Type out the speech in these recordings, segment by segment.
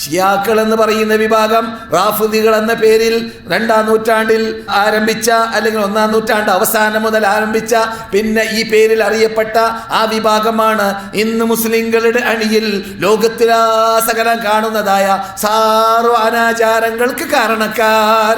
ഷിയാക്കൾ എന്ന് പറയുന്ന വിഭാഗം റാഫുദികൾ എന്ന പേരിൽ രണ്ടാം നൂറ്റാണ്ടിൽ ആരംഭിച്ച അല്ലെങ്കിൽ ഒന്നാം നൂറ്റാണ്ട് അവസാനം മുതൽ ആരംഭിച്ച പിന്നെ ഈ പേരിൽ അറിയപ്പെട്ട ആ വിഭാഗമാണ് ഇന്ന് മുസ്ലിങ്ങളുടെ അണിയിൽ ലോകത്തിലാസകലം കാണുന്നതായ സാറു അനാചാരങ്ങൾക്ക് കാരണക്കാർ.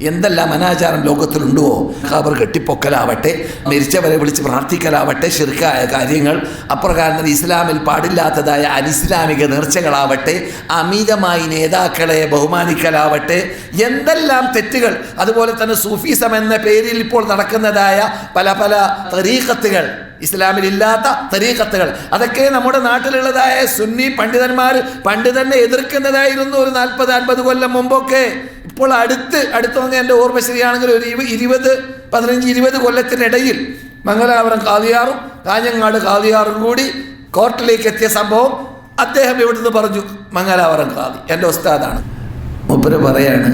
എന്തെല്ലാം അനാചാരം ലോകത്തിലുണ്ടോ? ഖബർ കെട്ടിപ്പൊക്കലാവട്ടെ മരിച്ചവരെ വിളിച്ച് പ്രാർത്ഥിക്കലാവട്ടെ ശിർക്കായ കാര്യങ്ങൾ. അപ്രകാരം ഇസ്ലാമിൽ പാടില്ലാത്തതായ അനിസ്ലാമിക നേർച്ചകളാവട്ടെ അമിതമായി നേതാക്കളെ ബഹുമാനിക്കലാവട്ടെ എന്തെല്ലാം തെറ്റുകൾ. അതുപോലെ തന്നെ സൂഫിസം എന്ന പേരിൽ ഇപ്പോൾ നടക്കുന്നതായ പല പല തരീഖത്തുകൾ. ഇസ്ലാമിൽ ഇല്ലാത്ത തരീഖത്തുകൾ. അതൊക്കെ നമ്മുടെ നാട്ടിലുള്ളതായ സുന്നി പണ്ഡിതന്മാർ പണ്ട് തന്നെ എതിർക്കുന്നതായിരുന്നു ഒരു നാൽപ്പത് അൻപത് കൊല്ലം മുമ്പൊക്കെ. ഇപ്പോൾ അടുത്ത് അടുത്ത് വന്ന എന്റെ ഓർമ്മ ശരിയാണെങ്കിൽ ഒരു ഇരു- ഇരുപത് പതിനഞ്ച് ഇരുപത് കൊല്ലത്തിനിടയിൽ മംഗലാപുരം കാതിയാറും കാഞ്ഞങ്ങാട് കാതിയാറും കൂടി കോർട്ടിലേക്ക് എത്തിയ സംഭവം അദ്ദേഹം ഇവിടുന്ന് പറഞ്ഞു? മംഗലാപുരം കാതി എന്റെ ഉസ്താദാണ്. മൂപ്പര് പറയാണ്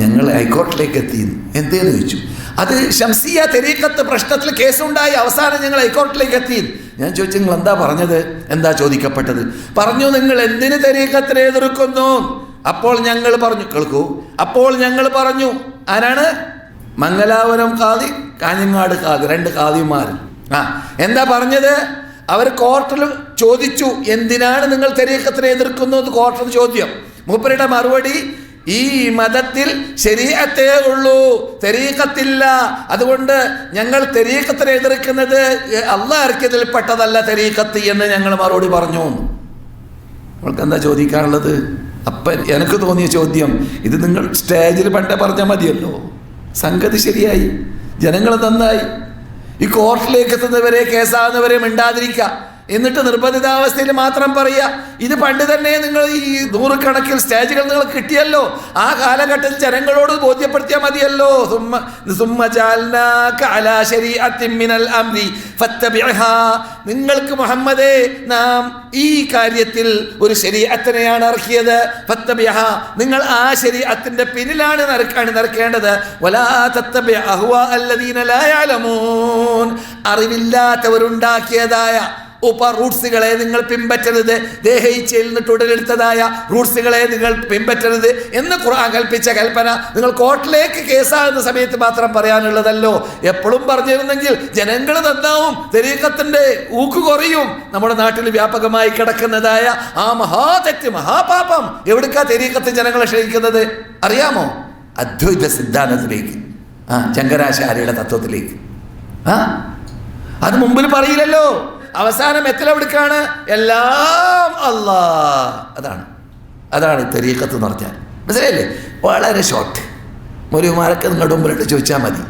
ഞങ്ങൾ ഹൈക്കോർട്ടിലേക്ക് എത്തി എന്തേന്ന് ചോദിച്ചു? അത് ഷംസിയ തെരീക്കത്ത് പ്രശ്നത്തിൽ കേസുണ്ടായി അവസാനം ഞങ്ങൾ ഹൈക്കോർട്ടിലേക്ക് എത്തി ഞാൻ ചോദിച്ചു നിങ്ങൾ എന്താ പറഞ്ഞത്? എന്താ ചോദിക്കപ്പെട്ടത്? പറഞ്ഞു നിങ്ങൾ എന്തിന് തെരീക്കത്തിനെ എതിർക്കുന്നു? അപ്പോൾ ഞങ്ങൾ പറഞ്ഞു കേൾക്കൂ. അപ്പോൾ ഞങ്ങൾ പറഞ്ഞു ആരാണ്? മംഗലാപുരം കാതി കാഞ്ഞങ്ങാട് കാതി രണ്ട് കാതിമാർ ആ എന്താ പറഞ്ഞത്? അവർ കോർട്ടിൽ ചോദിച്ചു എന്തിനാണ് നിങ്ങൾ തെരീക്കത്തിനെ എതിർക്കുന്നത് കോർട്ടിൽ ചോദ്യം. മൂപ്പരുടെ മറുപടി ഈ മതത്തിൽ ശരീരത്തേ ഉള്ളൂ തെരീക്കത്തില്ല. അതുകൊണ്ട് ഞങ്ങൾ തെരീക്കത്തിനെ എതിർക്കുന്നത് അള്ളാഹ് ഇറക്കിയതിൽപ്പെട്ടതല്ല തെരീക്കത്ത് എന്ന് ഞങ്ങൾ മറുപടി പറഞ്ഞു. നമ്മൾക്ക് എന്താ ചോദിക്കാനുള്ളത്? അപ്പം എനിക്ക് തോന്നിയ ചോദ്യം ഇത് നിങ്ങൾ സ്റ്റേജിൽ പണ്ടേ പറഞ്ഞാൽ മതിയല്ലോ. സംഗതി ശരിയായി. ജനങ്ങൾ നന്നായി. ഈ കോർട്ടിലേക്ക് എത്തുന്നവരെ കേസാകുന്നവരെ മിണ്ടാതിരിക്കുക എന്നിട്ട് നിർബന്ധിതാവസ്ഥയിൽ മാത്രം പറയുക ഇത് പണ്ട് തന്നെ നിങ്ങൾ ഈ നൂറുകണക്കിൽ സ്റ്റേജുകൾ നിങ്ങൾ കിട്ടിയല്ലോ ആ കാലഘട്ടത്തിൽ ജനങ്ങളോട് ബോധ്യപ്പെടുത്തിയാൽ മതിയല്ലോ. നിങ്ങൾക്ക് മുഹമ്മദേ നാം ഈ കാര്യത്തിൽ ഒരു ശരീഅത്തിനെയാണ് ഇറക്കിയത്. ഫത്തബിഅഹാ നിങ്ങൾ ആ ശരീഅത്തിന്റെ പിന്നിലാണ് നടക്കാണ് നടക്കേണ്ടത്. അറിവില്ലാത്തവരുണ്ടാക്കിയതായ ഉപ റൂട്ട്സുകളെ നിങ്ങൾ പിൻപറ്റരുത്. ദേഹയിച്ചയിൽ നിന്ന് ഉടലെടുത്തതായ റൂട്ട്സുകളെ നിങ്ങൾ പിൻപറ്റരുത് എന്ന് ഖുർആൻ കൽപ്പിച്ച കൽപ്പന നിങ്ങൾ കോർട്ടിലേക്ക് കേസാകുന്ന സമയത്ത് മാത്രം പറയാനുള്ളതല്ലോ. എപ്പോഴും പറഞ്ഞിരുന്നെങ്കിൽ ജനങ്ങൾ നന്നാവും തെരീക്കത്തിന്റെ ഊക്ക് കുറയും. നമ്മുടെ നാട്ടിൽ വ്യാപകമായി കിടക്കുന്നതായ ആ മഹാതെറ്റ് മഹാപാപം എവിടുക്കാ തെരീക്കത്ത് ജനങ്ങളെ ക്ഷണിക്കുന്നത് അറിയാമോ? അദ്വൈത സിദ്ധാന്തത്തിലേക്ക് ആ ശങ്കരാചാര്യയുടെ തത്വത്തിലേക്ക്. ആ? അത് മുമ്പിൽ പറയില്ലല്ലോ. അവസാനം എത്തലെവിടുക്കാണ് എല്ലാം അല്ലാ അതാണ്. അതാണ് തെരീക്കത്ത് എന്ന് പറഞ്ഞാൽ. മനസ്സിലായില്ലേ? വളരെ ഷോർട്ട് മുരുമാരൊക്കെ നിങ്ങളുടെ മുമ്പിലിട്ട് ചോദിച്ചാൽ മതി.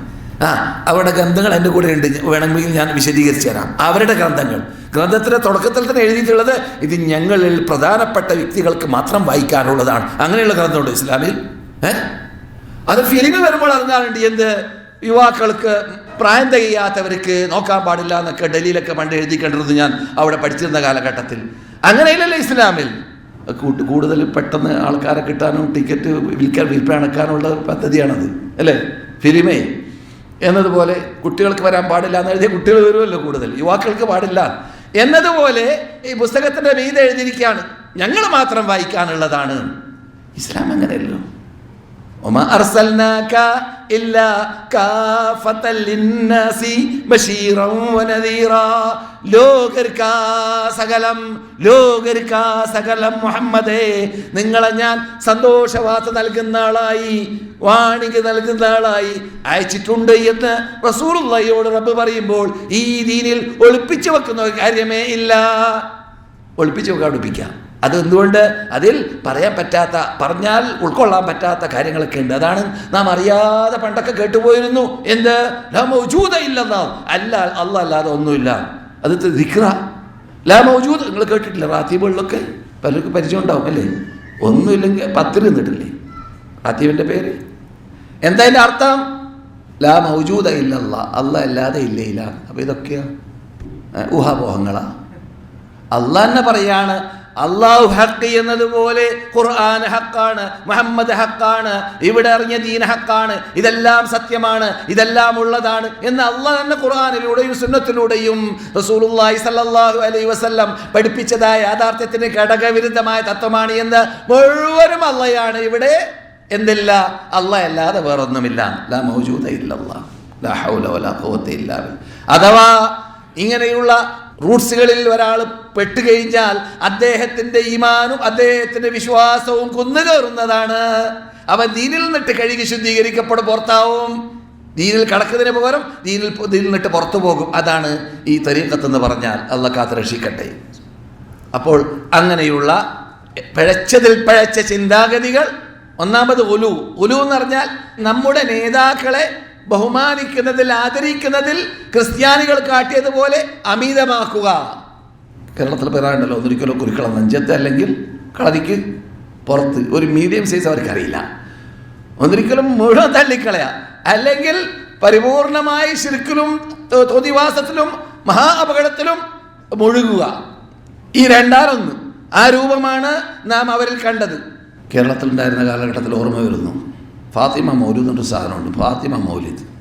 ആ അവരുടെ ഗ്രന്ഥങ്ങൾ എന്റെ കൂടെ ഉണ്ട്. വേണമെങ്കിൽ ഞാൻ വിശദീകരിച്ചു തരാം. അവരുടെ ഗ്രന്ഥങ്ങൾ. ഗ്രന്ഥത്തിന്റെ തുടക്കത്തിൽ തന്നെ എഴുതിയിട്ടുള്ളത് ഇത് ഞങ്ങളിൽ പ്രധാനപ്പെട്ട വ്യക്തികൾക്ക് മാത്രം വായിക്കാനുള്ളതാണ്. അങ്ങനെയുള്ള ഗ്രന്ഥമുണ്ട് ഇസ്ലാമിൽ? ഏഹ് അത് ഫിലിമ് വരുമ്പോൾ അറിഞ്ഞാലുണ്ട്. എന്ത്? യുവാക്കൾക്ക് പ്രായം തികയാത്തവർക്ക് നോക്കാൻ പാടില്ല എന്നൊക്കെ ഡൽഹിയിലൊക്കെ പണ്ട് എഴുതി കണ്ടിരുന്നു ഞാൻ അവിടെ പഠിച്ചിരുന്ന കാലഘട്ടത്തിൽ. അങ്ങനെയില്ലല്ലോ ഇസ്ലാമിൽ. കൂടുതൽ പെട്ടെന്ന് ആൾക്കാരെ കിട്ടാനും ടിക്കറ്റ് വിൽക്കാൻ വിൽപ്പനക്കാനുള്ള പദ്ധതിയാണത് അല്ലേ? ഫിലിമേ. എന്നതുപോലെ കുട്ടികൾക്ക് വരാൻ പാടില്ല എന്ന് എഴുതിയ കുട്ടികൾ വരുമല്ലോ കൂടുതൽ. യുവാക്കൾക്ക് പാടില്ല. എന്നതുപോലെ ഈ പുസ്തകത്തിന്റെ മീതെ എഴുതിയിരിക്കുകയാണ്. ഞങ്ങൾ മാത്രം വായിക്കാനുള്ളതാണ്. ഇസ്ലാം അങ്ങനെയല്ലോ. സകലം സകലം മുഹമ്മദേ. നിങ്ങളെ ഞാൻ സന്തോഷവാർത്ത നൽകുന്ന ആളായി വാണിക നൽകുന്ന ആളായി അയച്ചിട്ടുണ്ട് എന്ന് റസൂറുള്ളയോട് റബ്ബ് പറയുമ്പോൾ ഈ ദീനിൽ ഒളിപ്പിച്ചു വെക്കുന്ന കാര്യമേ ഇല്ല. ഒളിപ്പിച്ചു വെക്കാൻ ഒളിപ്പിക്കാം. അത് എന്തുകൊണ്ട് അതിൽ പറയാൻ പറ്റാത്ത പറഞ്ഞാൽ ഉൾക്കൊള്ളാൻ പറ്റാത്ത കാര്യങ്ങളൊക്കെ ഉണ്ട്. അതാണ് നാം അറിയാതെ പണ്ടൊക്കെ കേട്ടുപോയിരുന്നു. എന്ത്? ലാ മൗജൂദ ഇല്ലെന്നാ അല്ല അല്ല അല്ലാതെ ഒന്നുമില്ല. അത് ദിക്ര മൗജൂദ്. നിങ്ങൾ കേട്ടിട്ടില്ല? റാത്തീബുകളിലൊക്കെ പലർക്കും പരിചയം ഉണ്ടാവും അല്ലേ? ഒന്നുമില്ലെങ്കിൽ പത്തിൽ നിന്നിട്ടില്ലേ? റാത്തീബിന്റെ പേര്. എന്താ അതിന്റെ അർത്ഥം? ലാ മൗജൂദ ഇല്ലല്ല അല്ല അല്ലാതെ ഇല്ലേ ഇല്ല അപ്പോൾ ഇതൊക്കെയാ ഊഹാപോഹങ്ങളാ. അള്ളാഹ് തന്നെ പറയാണ് അള്ളാഹു ഹക്ക് എന്നതുപോലെ ഖുർആൻ ഹക്കാണ് മുഹമ്മദ് ഹക്കാണ് ഇവിടെ അറിഞ്ഞ ദീൻ ഹക്കാണ് ഇതെല്ലാം സത്യമാണ് ഇതെല്ലാം ഉള്ളതാണ് എന്ന് അള്ളാഹ് തന്നെ ഖുർആാനിലൂടെയും സുന്നത്തിലൂടെയും റസൂലുള്ളാഹി സ്വല്ലല്ലാഹു അലൈഹി വസല്ലം പഠിപ്പിച്ചതായ യാഥാർത്ഥ്യത്തിന് ഘടകവിരുദ്ധമായ തത്വമാണ് എന്ന് മുഴുവനും അള്ളയാണ് ഇവിടെ എന്തില്ല? അല്ല അല്ലാതെ വേറൊന്നുമില്ല. ലാ മൗജൂദ ലാ ഹൗല വലാ ഖുവത. അഥവാ ഇങ്ങനെയുള്ള റൂട്ട്സുകളിൽ ഒരാൾ പെട്ടുകഴിഞ്ഞാൽ അദ്ദേഹത്തിന്റെ ഈമാനും അദ്ദേഹത്തിന്റെ വിശ്വാസവും കുന്നുകയറുന്നതാണ്. അവൻ ദീനിൽ നിന്നിട്ട് കഴുകി ശുദ്ധീകരിക്കപ്പെടും പുറത്താവും. ദീനിൽ കടക്കുന്നതിന് പകരം ദീനിൽ ദീനിൽ നിന്നിട്ട് പുറത്തു പോകും. അതാണ് ഈ തരീക്കത്തെന്ന് പറഞ്ഞാൽ അള്ള കാത്ത് രക്ഷിക്കട്ടെ. അപ്പോൾ അങ്ങനെയുള്ള പിഴച്ചതിൽ പിഴച്ച ചിന്താഗതികൾ ഒന്നാമത് ഒലു. ഒലു എന്ന് പറഞ്ഞാൽ നമ്മുടെ നേതാക്കളെ ബഹുമാനിക്കുന്നതിൽ ആദരിക്കുന്നതിൽ ക്രിസ്ത്യാനികൾ കാട്ടിയതുപോലെ അമിതമാക്കുക. കേരളത്തിൽ പറയാറുണ്ടല്ലോ ഒന്നൊരിക്കലോ കുരുക്കളം നെഞ്ചത്ത് അല്ലെങ്കിൽ കളരിക്ക് പുറത്ത്. ഒരു മീഡിയം സൈസ് അവർക്കറിയില്ല. ഒന്നൊരിക്കലും മുഴുവൻ തള്ളിക്കളയാ. അല്ലെങ്കിൽ പരിപൂർണമായി ശിരുക്കിലും തോതിവാസത്തിലും മഹാ അപകടത്തിലും മുഴുകുക. ഈ രണ്ടാലൊന്ന് ആ രൂപമാണ് നാം അവരിൽ കണ്ടത്. കേരളത്തിലുണ്ടായിരുന്ന കാലഘട്ടത്തിൽ ഓർമ്മ വരുന്നു. ഫാത്തിമ മൗലൂദ് എന്നൊരു സാധനമുണ്ട്. ഫാത്തിമ മൗലിദ്.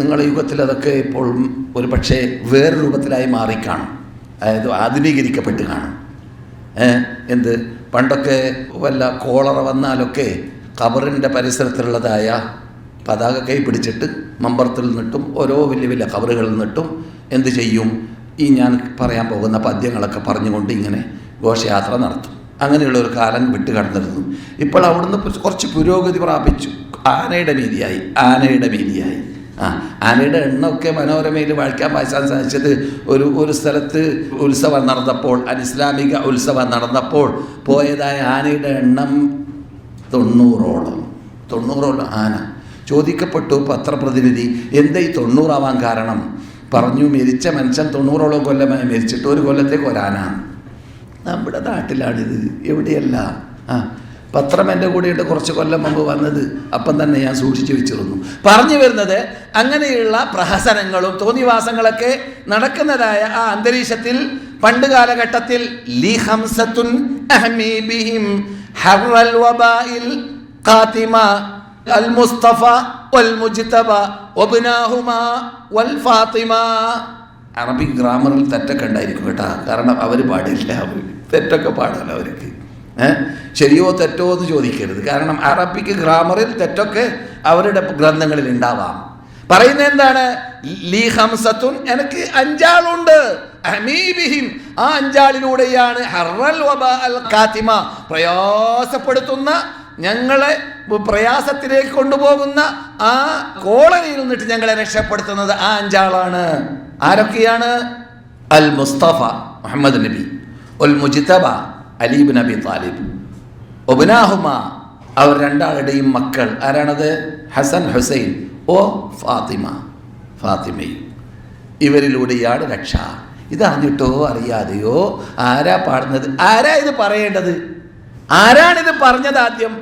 നിങ്ങളുടെ യുഗത്തിൽ അതൊക്കെ ഇപ്പോൾ ഒരു പക്ഷേ വേറെ രൂപത്തിലായി മാറിക്കാണും അതായത് ആധുനീകരിക്കപ്പെട്ട് കാണും. എന്ത്? പണ്ടൊക്കെ വല്ല കോളറ വന്നാലൊക്കെ ഖബറിന്റെ പരിസരത്തുള്ളതായ പതാക കൈ പിടിച്ചിട്ട് മമ്പറത്തിൽ നിന്നിട്ടും ഓരോ വലിയ വലിയ ഖബറുകളിൽ നിന്നിട്ടും എന്ത് ചെയ്യും? ഈ ഞാൻ പറയാൻ പോകുന്ന പദ്യങ്ങളൊക്കെ പറഞ്ഞുകൊണ്ട് ഇങ്ങനെ ഘോഷയാത്ര നടത്തും. അങ്ങനെയുള്ള ഒരു കാലം വിട്ടുകടന്നിരുന്നു. ഇപ്പോൾ അവിടുന്ന് കുറച്ച് പുരോഗതി പ്രാപിച്ചു. ആനയുടെ വീതിയായി ആനയുടെ വീതിയായി. ആ ആനയുടെ എണ്ണമൊക്കെ മനോരമയിൽ വായിക്കാൻ വായിച്ചാൻ സാധിച്ചത് ഒരു ഒരു സ്ഥലത്ത് ഉത്സവം നടന്നപ്പോൾ അനിസ്ലാമിക ഉത്സവം നടന്നപ്പോൾ പോയതായ ആനയുടെ എണ്ണം തൊണ്ണൂറോളം. തൊണ്ണൂറോളം ആന. ചോദിക്കപ്പെട്ടു പത്രപ്രതിനിധി എന്താ ഈ തൊണ്ണൂറാവാൻ കാരണം? പറഞ്ഞു മരിച്ച മനുഷ്യൻ തൊണ്ണൂറോളം കൊല്ലമായി മരിച്ചിട്ട് ഒരു കൊല്ലത്തേക്ക് ഒരാന നമ്മുടെ നാട്ടിലാണിത്. എവിടെയല്ല? ആ പത്രം എന്റെ കൂടെയുണ്ട് കുറച്ച് കൊല്ലം മുമ്പ് വന്നത്. അപ്പം തന്നെ ഞാൻ സൂക്ഷിച്ചു വെച്ചിരുന്നു. പറഞ്ഞു വരുന്നത് അങ്ങനെയുള്ള പ്രഹസനങ്ങളും തോന്നിവാസങ്ങളൊക്കെ നടക്കുന്നതായ ആ അന്തരീക്ഷത്തിൽ പണ്ട് കാലഘട്ടത്തിൽ ലി മുസ്തഫ വൽ മുജ്തബ വൽ ഫാത്തിമ. അറബിക് ഗ്രാമറിൽ തെറ്റൊക്കെ ഉണ്ടായിരിക്കും കേട്ടോ. കാരണം അവർ പാടില്ല അവർ തെറ്റൊക്കെ പാടില്ല അവർക്ക്. ശരിയോ തെറ്റോ എന്ന് ചോദിക്കരുത്. കാരണം അറബിക്ക് ഗ്രാമറിൽ തെറ്റൊക്കെ അവരുടെ ഗ്രന്ഥങ്ങളിൽ ഉണ്ടാവാം. പറയുന്നത് എന്താണ്? ലീ ഹംസത്തുൻ എനിക്ക് അഞ്ചാളുണ്ട്. ആ അഞ്ചാളിലൂടെയാണ് പ്രയാസപ്പെടുത്തുന്ന ഞങ്ങളെ പ്രയാസത്തിലേക്ക് കൊണ്ടുപോകുന്ന ആ കോളനിയിൽ നിന്നിട്ട് ഞങ്ങളെ രക്ഷപ്പെടുത്തുന്നത് ആ അഞ്ചാളാണ്. ആരൊക്കെയാണ്? അൽ മുസ്തഫ മുഹമ്മദ് നബി. ഉൽ മുജിത്തബ. അലീബ് നബി താലിബ്. ഒബനാഹുമ അവർ രണ്ടാളുടെയും മക്കൾ. ആരാണത്? ഹസൻ ഹുസൈൻ. ഓ ഫാത്തിമ. ഫാത്തിമയും. ഇവരിലൂടെയാണ് രക്ഷ. ഇതറിഞ്ഞിട്ടോ അറിയാതെയോ? ആരാ പാടുന്നത്? ആരാ ഇത് പറയേണ്ടത്? ആരാണിത് പറഞ്ഞത് ആദ്യം?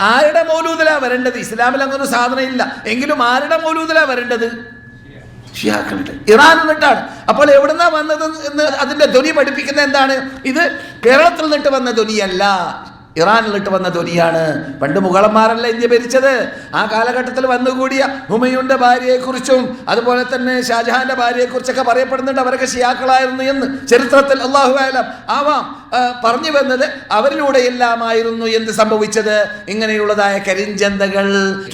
ആരുടെ മൗലൂദിലാ വരേണ്ടത്? ഇസ്ലാമിൽ അങ്ങനെ ഒരു സാധനം ഇല്ല എങ്കിലും ആരുടെ മൗലൂദിലാ വരേണ്ടത്? ഷിയാക്കളുടെ. ഇറാൻ എന്നിട്ടാണ്. അപ്പോൾ എവിടുന്നാ വന്നത് എന്ന് അതിന്റെ ധ്വനി പഠിപ്പിക്കുന്ന എന്താണ്? ഇത് കേരളത്തിൽ നിന്നിട്ട് വന്ന ധ്വനിയല്ല ഇറാനിൽ നിന്നിട്ട് വന്ന ധ്വനിയാണ്. പണ്ട് മുഗളന്മാരല്ല ഇന്ത്യ ഭരിച്ചത്. ആ കാലഘട്ടത്തിൽ വന്നുകൂടിയ ഹുമയുടെ ഭാര്യയെക്കുറിച്ചും അതുപോലെ തന്നെ ഷാജഹാന്റെ ഭാര്യയെക്കുറിച്ചൊക്കെ പറയപ്പെടുന്നുണ്ട്. അവരൊക്കെ ഷിയാക്കളായിരുന്നു എന്ന് ചരിത്രത്തിൽ അള്ളാഹു ആയാലും ആവാം. പറഞ്ഞു വന്നത് അവരിലൂടെയെല്ലാമായിരുന്നു എന്ത് സംഭവിച്ചത്? ഇങ്ങനെയുള്ളതായ കരിഞ്ചന്തകൾ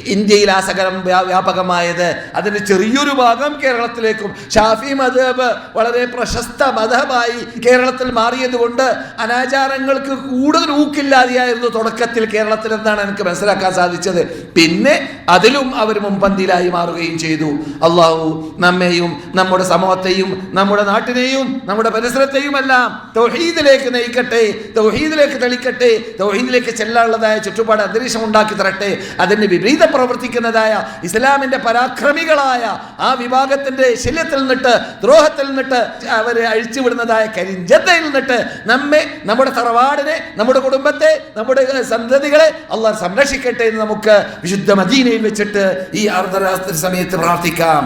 ഇന്ത്യയിൽ ആസകരം വ്യാപകമായത്. അതിന് ചെറിയൊരു ഭാഗം കേരളത്തിലേക്കും. ഷാഫി മധബ് വളരെ പ്രശസ്ത മതമായി കേരളത്തിൽ മാറിയതുകൊണ്ട് അനാചാരങ്ങൾക്ക് കൂടുതൽ ഊക്കില്ലാതെയായിരുന്നു തുടക്കത്തിൽ കേരളത്തിൽ എന്നാണ് എനിക്ക് മനസ്സിലാക്കാൻ സാധിച്ചത്. പിന്നെ അതിലും അവർ മുൻപന്തിയിലായി മാറുകയും ചെയ്തു. അള്ളാഹു നമ്മെയും നമ്മുടെ സമൂഹത്തെയും നമ്മുടെ നാട്ടിനെയും നമ്മുടെ പരിസരത്തെയും എല്ലാം തൗഹീദിലേക്ക് നയിക്കട്ടെ തൗഹീദിലേക്ക് തെളിക്കട്ടെ തൗഹീദിലേക്ക് ചെല്ലാനുള്ളതായ ചുറ്റുപാട് അന്തരീക്ഷം ഉണ്ടാക്കി തരട്ടെ. അതിന് വിപരീതം പ്രവർത്തിക്കുന്നതായ ഇസ്ലാമിന്റെ പരാക്രമികളായ ആ വിഭാഗത്തിന്റെ ശല്യത്തിൽ നിന്നിട്ട് ദ്രോഹത്തിൽ നിന്നിട്ട് അവരെ അഴിച്ചുവിടുന്നതായ കരിഞ്ചന്തയിൽ നിന്നിട്ട് നമ്മെ നമ്മുടെ തറവാടിനെ നമ്മുടെ കുടുംബത്തെ നമ്മുടെ സന്തതികളെ അള്ളാഹ് സംരക്ഷിക്കട്ടെ എന്ന് നമുക്ക് വിശുദ്ധ മദീനയിൽ വെച്ചിട്ട് ഈ അർദ്ധരാത്രി സമയത്ത് പ്രാർത്ഥിക്കാം.